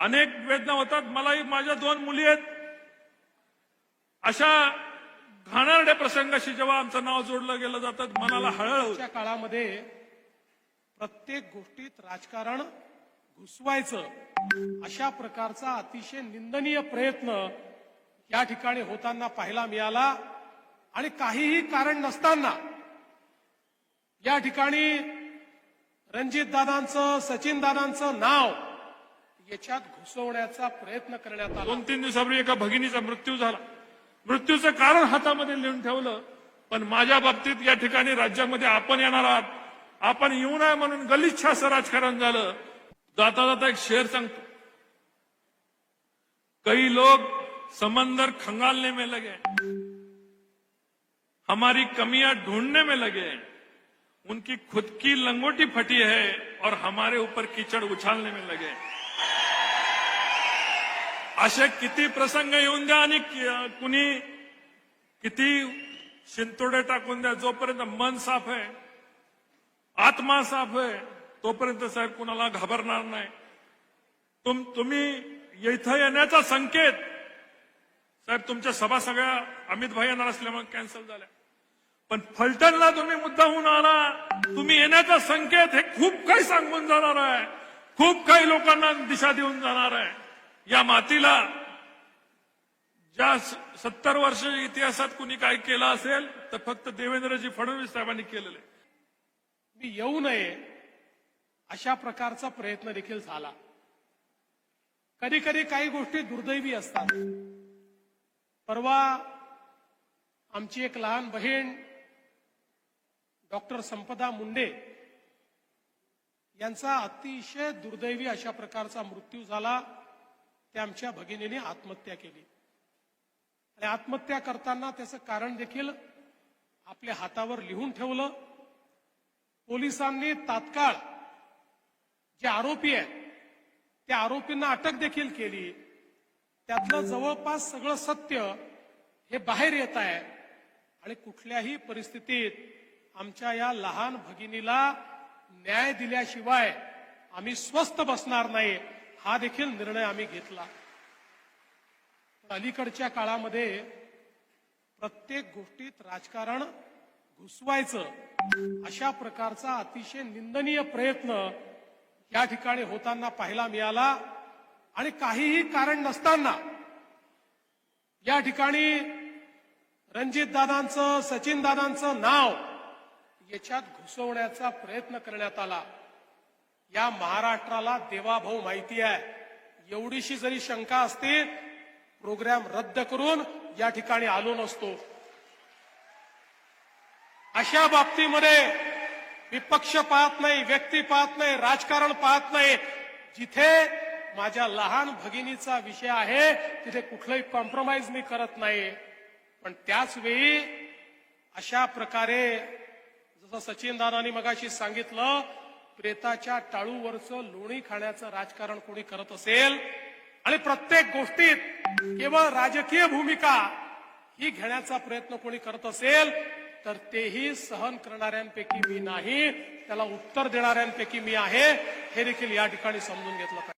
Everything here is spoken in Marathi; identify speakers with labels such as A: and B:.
A: अनेक वेदना होतात. मलाही माझ्या दोन मुली आहेत. अशा घाणारड्या प्रसंगाशी जेव्हा आमचं नाव जोडलं गेलं जातं मनाला हळहळ
B: काळामध्ये प्रत्येक गोष्टीत राजकारण घुसवायचं अशा प्रकारचा अतिशय निंदनीय प्रयत्न या ठिकाणी होताना पाहायला मिळाला. आणि काहीही कारण नसताना या ठिकाणी रणजित दादांचं सचिन दादांचं नाव याच्यात घुसवण्याचा प्रयत्न करण्यात आला.
A: दोन तीन दिवसापूर्वी एका भगिनीचा मृत्यू झाला. मृत्यूचं कारण हातामध्ये लिहून ठेवलं पण माझ्या बाबतीत या ठिकाणी राज्यामध्ये आपण येणार आहात. आपण येऊ नये म्हणून गलिच्छ असं राजकारण झालं. जाता जाता एक शेर सांगतो. कई लोग समंदर खंगालने में लगे हमारी कमियां ढूंढने में लगे उनकी खुद की लंगोटी फटी है और हमारे ऊपर कीचड़ उछालने में लगे असे किती प्रसंग येऊन द्या आणि कुणी किती शिंतोडे टाकून द्या जोपर्यंत मन साफ आहे आत्मा साफ आहे तोपर्यंत साहेब कुणाला घाबरणार नाही. तुम तुम्ही इथं येण्याचा संकेत साहेब तुमच्या सभा सगळ्या अमित भाई येणार असल्यामुळे कॅन्सल झाल्या. पण फलटणला तुम्ही मुद्दा होऊन आला. तुम्ही येण्याचा संकेत हे खूप काही सांगून जाणार आहे. खूप काही लोकांना दिशा देऊन जाणार आहे. या मातीला ज्या सत्तर वर्ष इतिहासात कुणी काय केलं असेल तर फक्त देवेंद्रजी फडणवीस साहेबांनी केलेलं आहे.
B: मी येऊ नये अशा प्रकारचा प्रयत्न देखील झाला. कधी कधी काही गोष्टी दुर्दैवी असतात. परवा आमची एक लहान बहीण डॉक्टर संपदा मुंडे यांचा अतिशय दुर्दैवी अशा प्रकारचा मृत्यू झाला. त्या आमच्या भगिनीने आत्महत्या केली. आणि आत्महत्या करताना त्याचं कारण देखील आपल्या हातावर लिहून ठेवलं. पोलिसांनी तात्काळ जे आरोपी आहेत त्या आरोपींना अटक देखील केली. त्यातलं जवळपास सगळं सत्य हे बाहेर येत आहे. आणि कुठल्याही परिस्थितीत आमच्या या लहान भगिनीला न्याय दिल्याशिवाय आम्ही स्वस्थ बसणार नाही. हा देखील निर्णय आम्ही घेतला. अलीकडच्या काळामध्ये प्रत्येक गोष्टीत राजकारण घुसवायचं अशा प्रकारचा अतिशय निंदनीय प्रयत्न या ठिकाणी होताना पाहायला मिळाला. आणि काहीही कारण नसताना या ठिकाणी रणजित दादांचं सचिन दादांचं नाव याच्यात घुसवण्याचा प्रयत्न करण्यात आला. या महाराष्ट्राला देवाभाऊ माहिती आहे. एवढीशी जरी शंका असती प्रोग्राम रद्द करून या ठिकाणी आलो नसतो. अशा बाबतीमध्ये विपक्ष पाहत नाही व्यक्ती पाहत नाही राजकारण पाहत नाही. जिथे माझ्या लहान भगिनीचा विषय आहे तिथे कुठलंही कॉम्प्रोमाइज मी करत नाही. पण त्याच वेळी अशा प्रकारे जसं सचिन दादांनी मगाशी सांगितलं प्रेताच्या टाळूवरचं लोणी खाण्याचं राजकारण कोणी करत असेल आणि प्रत्येक गोष्टीत केवळ राजकीय भूमिका ही घेण्याचा प्रयत्न कोणी करत असेल तर तेही सहन करणाऱ्यांपैकी मी नाही. त्याला उत्तर देणाऱ्यांपैकी मी आहे. हे देखील या ठिकाणी समजून घेतलं पाहिजे.